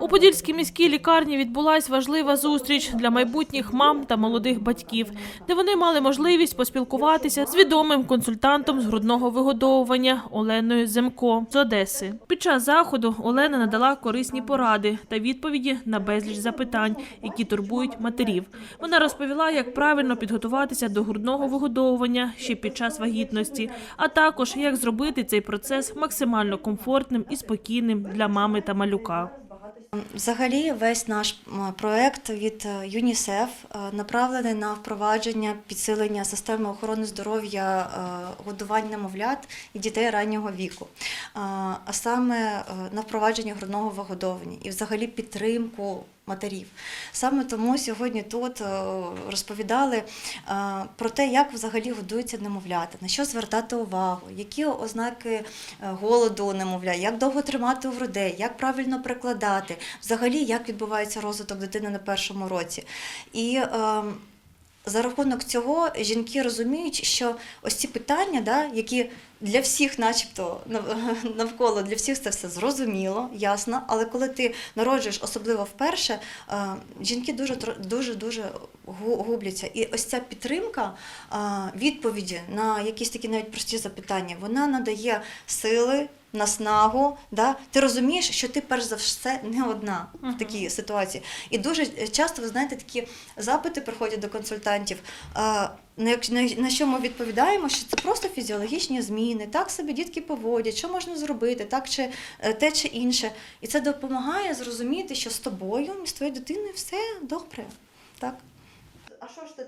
У Подільській міській лікарні відбулась важлива зустріч для майбутніх мам та молодих батьків, де вони мали можливість поспілкуватися з відомим консультантом з грудного вигодовування Оленою Земко з Одеси. Під час заходу Олена надала корисні поради та відповіді на безліч запитань, які турбують матерів. Вона розповіла, як правильно підготуватися до грудного вигодовування ще під час вагітності, а також як зробити цей процес максимально комфортним і спокійним для мами та малюка. Взагалі, весь наш проект від е, ЮНІСЕФ е, направлений на впровадження підсилення системи охорони здоров'я годувань годування немовлят і дітей раннього віку, Е, а саме е, на впровадження грудного вигодовування і взагалі підтримку матерів. Саме тому сьогодні тут е, розповідали е, про те, як взагалі годуються немовлята, на що звертати увагу, які ознаки е, голоду у немовля, як довго тримати у грудей, як правильно прикладати, взагалі як відбувається розвиток дитини на першому році. І е, за рахунок цього жінки розуміють, що ось ці питання, які для всіх, начебто, навколо для всіх це все зрозуміло, ясно. Але коли ти народжуєш, особливо вперше, е, жінки дуже дуже дуже гу- губляться. І ось ця підтримка е, відповіді на якісь такі навіть прості запитання, вона надає сили. Наснагу, да? ти розумієш, що ти перш за все не одна в такій ситуації. І дуже часто, ви знаєте, такі запити приходять до консультантів. А, На, що ми відповідаємо, що це просто фізіологічні зміни, так себе дітки поводять, що можна зробити, так чи е, те чи інше. І це допомагає зрозуміти, що з тобою з твоєю дитиною все добре. Так.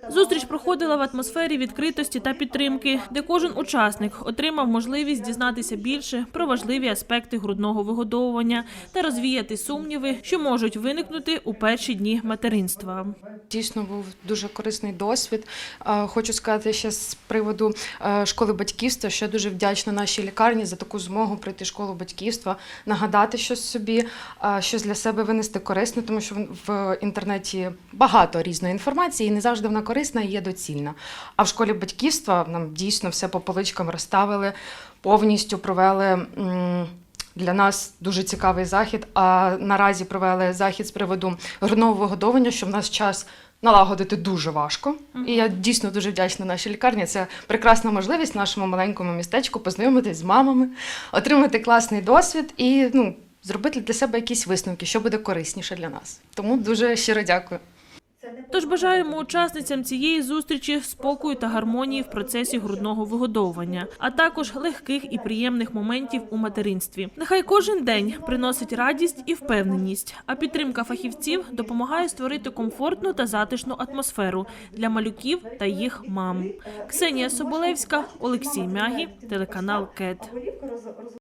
Зустріч проходила в атмосфері відкритості та підтримки, де кожен учасник отримав можливість дізнатися більше про важливі аспекти грудного вигодовування та розвіяти сумніви, що можуть виникнути у перші дні материнства. Дійсно був дуже корисний досвід. Хочу сказати ще з приводу е, школи батьківства, що дуже вдячна нашій лікарні за таку змогу пройти школу батьківства, нагадати щось собі, е, щось для себе винести корисне, тому що в інтернеті багато різної інформації, і не завжди вона корисна і є доцільна. А в школі батьківства нам дійсно все по поличкам розставили, повністю провели. для нас дуже цікавий захід. А наразі провели захід з приводу грудного вигодовування, що в нас час налагодити дуже важко. І я дійсно дуже вдячна нашій лікарні. Це прекрасна можливість нашому маленькому містечку познайомитись з мамами, отримати класний досвід і ну, зробити для себе якісь висновки, що буде корисніше для нас. Тому дуже щиро дякую. Тож бажаємо учасницям цієї зустрічі спокою та гармонії в процесі грудного вигодовування, а також легких і приємних моментів у материнстві. Нехай кожен день приносить радість і впевненість, а підтримка фахівців допомагає створити комфортну та затишну атмосферу для малюків та їх мам. Ксенія Соболевська, Олексій Мягі, телеканал КЕТ.